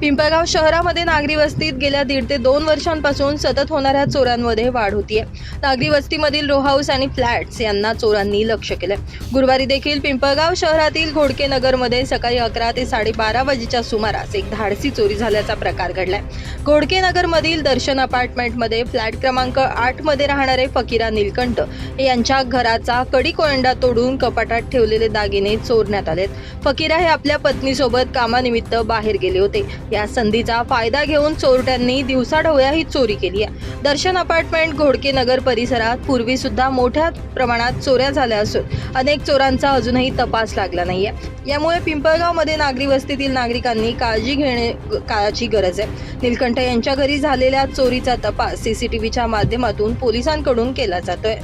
Pimpalgaon शहरामध्ये नागरी वस्तीत गेल्या दीड ते दोन वर्षांपासून सतत होणाऱ्या चोऱ्यांमध्ये वाढ होतीये. नागरी वस्तीमधील रो हाऊस आणि फ्लॅट्स यांना चोरांनी लक्ष केलं गुरुवारी देखील पिंपळगाव शहरातील घोडके नगरमध्ये सकाळी अकरा ते साडेबारा वाजेच्या सुमारास एक धाडसी चोरी झाल्याचा प्रकार घडलाय. घोडके नगरमधील दर्शन अपार्टमेंटमध्ये फ्लॅट क्रमांक आठमध्ये राहणारे फकीरा नीलकंठ यांच्या घराचा कडी कोयंडा तोडून कपाटात ठेवलेले दागिने चोरण्यात आलेत. फकीरा हे आपल्या पत्नीसोबत कामानिमित्त बाहेर गेले होते. या संधीचा फायदा घेऊन चोरट्यांनी दिवसाढवळ्या ही चोरी केली आहे. दर्शन अपार्टमेंट घोडके नगर परिसरात पूर्वी सुद्धा मोठ्या प्रमाणात चोऱ्या झाल्या असून अनेक चोरांचा अजूनही तपास लागला नाहीये. यामुळे पिंपळगावमध्ये नागरी वस्तीतील नागरिकांनी काळजी घेणे काळाची गरज आहे. नीलकंठ यांच्या घरी झालेल्या चोरीचा तपास सीसीटीव्हीच्या माध्यमातून पोलिसांकडून केला जातोय.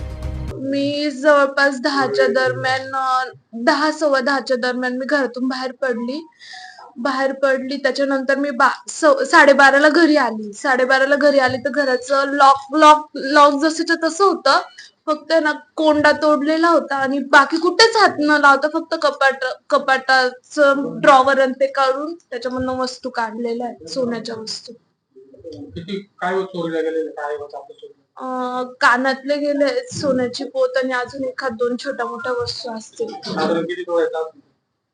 मी जवळपास दहाच्या दरम्यान दहा सव्वा दहाच्या दरम्यान मी घरातून बाहेर पडली. बाहेर पडली त्याच्यानंतर मी बा साडेबाराला घरी आली. साडेबाराला घरी आली तर घराचं लॉक लॉक लॉक जसंच्या तसं होतं. फक्त ना कोंडा तोडलेला होता आणि बाकी कुठेच हात न लावता फक्त कपाट कपाटाचं ड्रॉवर आणि ते काढून त्याच्यामधनं वस्तू काढलेल्या आहेत सोन्याच्या वस्तू. काय कानातले गेले सोन्याची पोत आणि अजून एखाद दोन छोट्या मोठ्या वस्तू असतील.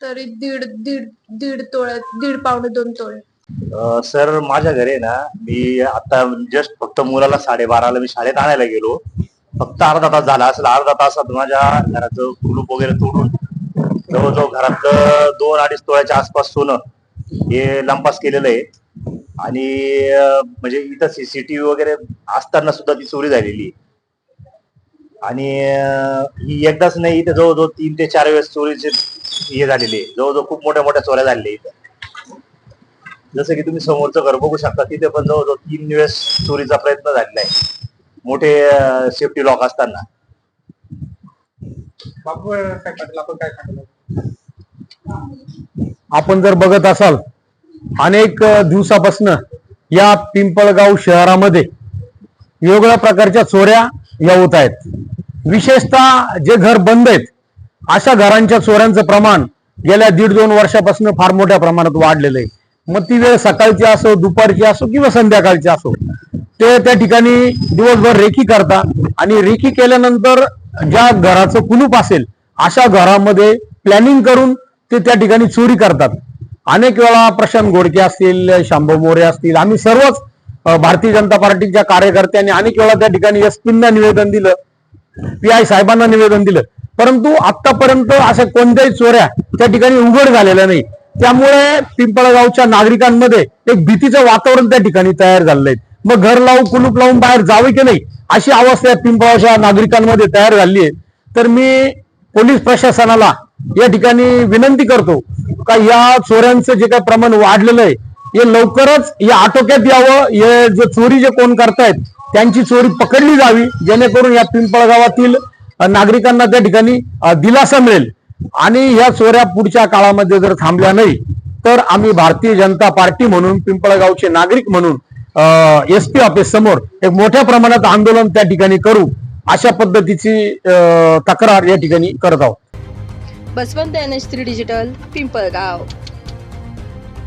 तरी दीड दीड दीड तोळ दीड पावणे दोन तोळे. अ, सर माझ्या घरी आहे ना मी आता जस्ट फक्त मुलाला साडेबाराला मी शाळेत आणायला गेलो. फक्त अर्धा तास झाला असेल अर्धा तासात माझ्या घराचं कुलूप वगैरे तोडून जवळजवळ घरातलं दोन अडीच तोळ्याच्या आसपास सोनं हे लंपास केलेलं आहे. आणि अ, म्हणजे इथं सीसीटीव्ही वगैरे असताना सुद्धा ती चोरी झालेली आहे. आणि अ, ही एकदाच नाही इथे जवळजवळ तीन ते चार वेळेस चोरीचे हे झालेले आहे. जवळजवळ खूप मोठ्या मोठ्या चोऱ्या झालेल्या इथं जसं की तुम्ही समोरचं घर बघू शकता तिथे पण जवळजवळ तीन वेळेस चोरीचा प्रयत्न झालेला आहे. मोठे सेफ्टी लॉक असताना. आपण जर बघत असाल अनेक दिवसापासून या पिंपळगाव शहरामध्ये वेगवेगळ्या प्रकारच्या चोऱ्या या होत आहेत. विशेषतः जे घर बंद आहेत अशा घरांच्या चोऱ्यांचं प्रमाण गेल्या दीड दोन वर्षापासून फार मोठ्या प्रमाणात वाढलेलं आहे. मग ती वेळ सकाळची असो दुपारची असो किंवा संध्याकाळची असो ते त्या ठिकाणी दिवसभर रेखी करतात आणि रेखी केल्यानंतर ज्या घराचं कुलूप असेल अशा घरामध्ये प्लॅनिंग करून ते त्या ठिकाणी चोरी करतात. अनेक वेळा प्रशांत घोडके असतील शांभव मोरे असतील आम्ही सर्वच भारतीय जनता पार्टीच्या कार्यकर्त्यांनी अनेक वेळा त्या ठिकाणी एस निवेदन दिलं पी आय साहेबांना निवेदन दिलं. परंतु आतापर्यंत अशा कोणत्याही चोऱ्या त्या ठिकाणी उघड झालेल्या नाही. त्यामुळे पिंपळगावच्या नागरिकांमध्ये एक भीतीचं वातावरण त्या ठिकाणी तयार झालेलं आहे. मग घर लावून कुलूप लावून बाहेर जावे की नाही अशी अवस्था या नागरिकांमध्ये तयार झाली आहे. तर मी पोलीस प्रशासनाला या ठिकाणी विनंती करतो का या चोऱ्यांचं जे काही प्रमाण वाढलेलं आहे हे लवकरच या आटोक्यात यावं. हे जे चोरी जे कोण करतायत त्यांची चोरी पकडली जावी जेणेकरून या पिंपळगावातील नागरिकांना त्या ठिकाणी दिलासा मिळेल. आणि ह्या चोऱ्या पुढच्या काळामध्ये जर थांबल्या नाही तर आम्ही भारतीय जनता पार्टी म्हणून पिंपळगावचे नागरिक म्हणून एस पी ऑफिस समोर एक मोठ्या प्रमाणात आंदोलन त्या ठिकाणी करू अशा पद्धतीची तक्रार या ठिकाणी करत आहोत. Baswant N H three digital Pimpalgaon.